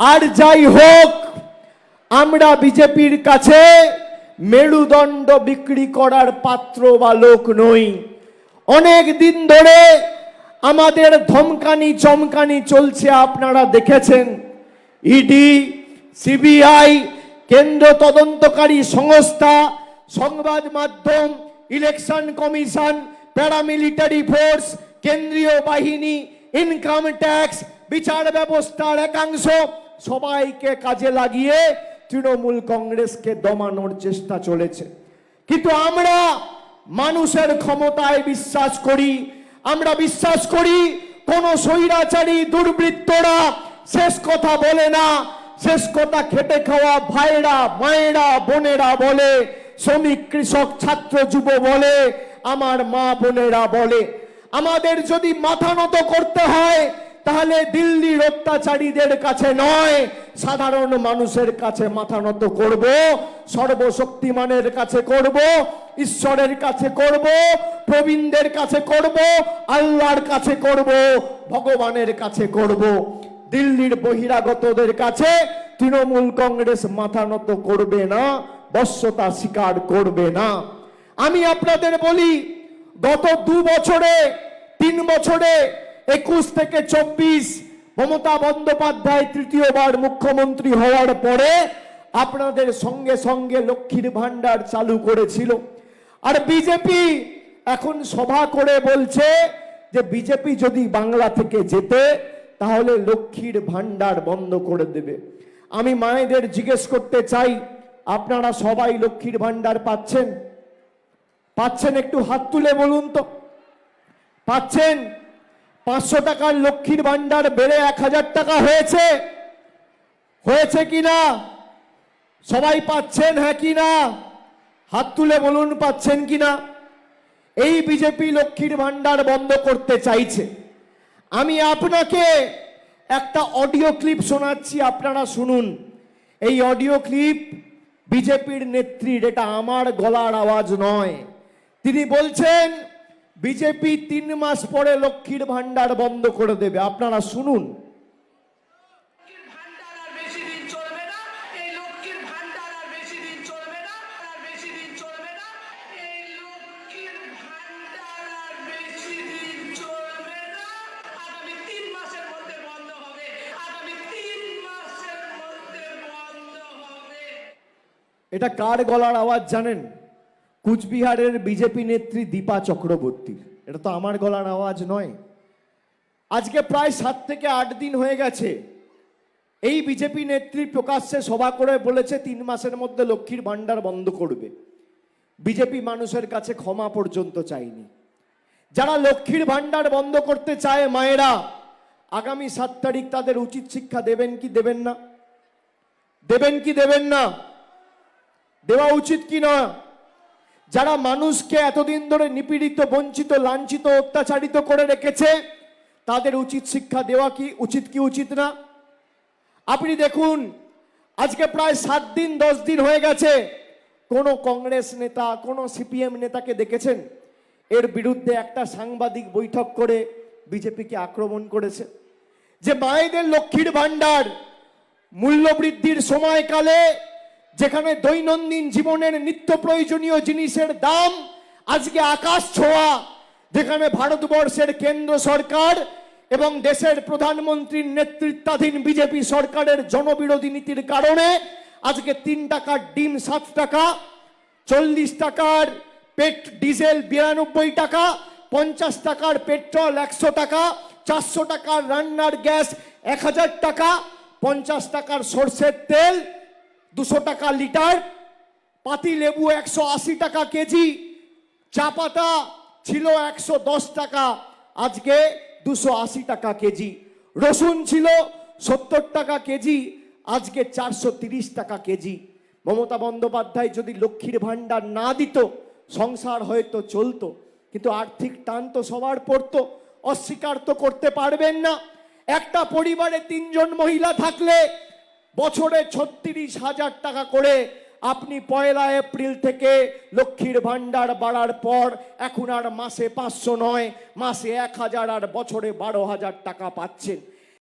আর যাই হোক, আমরা বিজেপির কাছে মেরুদণ্ড বিক্রি করার পাত্র বা লোক নই। অনেক দিন ধরে আমাদের ধমকানি চমকানি চলছে, আপনারা দেখেছেন। ইডি সিবিআই কেন্দ্র তদন্তকারী সংস্থা, সংবাদ মাধ্যম, ইলেকশন কমিশন, প্যারামিলিটারি ফোর্স, কেন্দ্রীয় বাহিনী, ইনকাম ট্যাক্স, বিচার ব্যবস্থার একাংশ সবাইকে কাজে লাগিয়ে তৃণমূল কংগ্রেসকে দমানোর চেষ্টা চলেছে। কিন্তু আমরা মানুষের ক্ষমতায় বিশ্বাস করি, আমরা বিশ্বাস করি কোন স্বৈরাচারী দুর্বৃত্তরা শেষ কথা বলে না, শেষ কথা খেটে খাওয়া ভাইরা, মায়েরা, বোনেরা বলে, শ্রমিক, কৃষক, ছাত্র, যুব বলে, আমার মা বোনেরা বলে। আমাদের যদি মাথা নত করতে হয় তাহলে দিল্লির অত্যাচারীদের কাছে নয়, সাধারণ মানুষের কাছে মাথা নত করব, সর্বশক্তিমানের কাছে করব, ঈশ্বরের কাছে করব, প্রবীণদের কাছে করব, আল্লাহর কাছে করব, ভগবানের কাছে করব। দিল্লির বহিরাগতদের কাছে তৃণমূল কংগ্রেস মাথা নত করবে না, বশ্যতা স্বীকার করবে না। আমি আপনাদের বলি, গত দু বছরে, তিন বছরে একুশ থেকে চব্বিশ মমতা বন্দ্যোপাধ্যায় তৃতীয়বার মুখ্যমন্ত্রী হওয়ার পরে আপনাদের সঙ্গে সঙ্গে লক্ষ্মীর ভান্ডার চালু করেছিল। আর বিজেপি এখন সভা করে বলছে যে বিজেপি যদি বাংলা থেকে যেতে তাহলে লক্ষ্মীর ভান্ডার বন্ধ করে দেবে। আমি মায়েদের জিজ্ঞেস করতে চাই, আপনারা সবাই লক্ষ্মীর ভান্ডার পাচ্ছেন? পাচ্ছেন একটু হাত তুলে বলুন তো। পাচ্ছেন? পাঁচশো টাকার লক্ষ্মীর ভান্ডার বেড়ে এক হাজার টাকা হয়েছে। হয়েছে কি না? সবাই পাচ্ছেন হ্যাঁ কি না? হাত তুলে বলুন, পাচ্ছেন কি না? এই বিজেপি লক্ষ্মীর ভান্ডার বন্ধ করতে চাইছে। আমি আপনাকে একটা অডিও ক্লিপ শোনাচ্ছি, আপনারা শুনুন। এই অডিও ক্লিপ বিজেপির নেত্রীর, এটা আমার গলার আওয়াজ নয়। তিনি বলছেন বিজেপি তিন মাস পরে লক্ষ্মীর ভান্ডার বন্ধ করে দেবে। আপনারা শুনুন। এটা কার গলার আওয়াজ জানেন? কুচবিহারের বিজেপি নেত্রী দীপা চক্রবর্তী। এটা তো আমার গলার আওয়াজ নয়। আজকে প্রায় সাত থেকে আট দিন হয়ে গেছে। এই বিজেপি নেত্রী প্রকাশ্যে সভা করে বলেছে, তিন মাসের মধ্যে লক্ষ্মীর ভান্ডার বন্ধ করবে। বিজেপি মানুষের কাছে ক্ষমা পর্যন্ত চাইনি। যারা লক্ষ্মীর ভান্ডার বন্ধ করতে চায় মায়েরা, আগামী সাত তারিখ তাদের উচিত শিক্ষা দেবেন কি দেবেন না? দেবেন কি দেবেন না? দেওয়া উচিত কি না? যারা মানুষকে এতদিন ধরে নিপীড়িত, বঞ্চিত, লাঞ্ছিত, অত্যাচারিত করে রেখেছে, তাদের উচিত শিক্ষা দেওয়া কি, উচিত কি উচিত না? আপনি দেখুন, আজকে প্রায় সাত দিন, দশ দিন হয়ে গেছে, কোন কংগ্রেস নেতা, কোন সিপিএম নেতাকে দেখেছেন? এর বিরুদ্ধে একটা সাংবাদিক বৈঠক করে বিজেপিকে আক্রমণ করেছে। যে মায়েদের লক্ষ্মীর ভান্ডার মূল্যবৃদ্ধির সময়কালে যেখানে দৈনন্দিন জীবনের নিত্য প্রয়োজনীয় জিনিসের দাম আজকে আকাশ ছোঁয়া, যেখানে ভারতবর্ষের কেন্দ্র সরকার এবং দেশের প্রধানমন্ত্রীর নেতৃত্বাধীন বিজেপি সরকারের জনবিরোধী নীতির কারণে আজকে তিন টাকার ডিম, সাত টাকা, চল্লিশ টাকার পেট ডিজেল বিরানব্বই টাকা, পঞ্চাশ টাকার পেট্রোল একশো টাকা, চারশো টাকার রান্নার গ্যাস এক হাজার টাকা, পঞ্চাশ টাকার সর্ষের তেল দুশো টাকা লিটার, পাতি লেবু একশো আশি টাকা কেজি, চা পাতা ছিল একশো দশ টাকা, আজকে দুশো আশি টাকা কেজি। রসুন ছিল সত্তর টাকা কেজি, আজকে চারশো তিরিশ টাকা কেজি। মমতা বন্দ্যোপাধ্যায় যদি লক্ষ্মীর ভাণ্ডার না দিত, সংসার হয়তো চলতো, কিন্তু আর্থিক টান তো সবার পড়তো, অস্বীকার তো করতে পারবেন না। একটা পরিবারে তিনজন মহিলা থাকলে বছরে ছত্রিশ হাজার টাকা করে আপনি পয়লা এপ্রিল থেকে লক্ষ্মীর ভাণ্ডার বাড়ার পর, এখন আর মাসে পাঁচশো নয়, মাসে এক হাজার আর বছরে বারো হাজার টাকা পাচ্ছেন।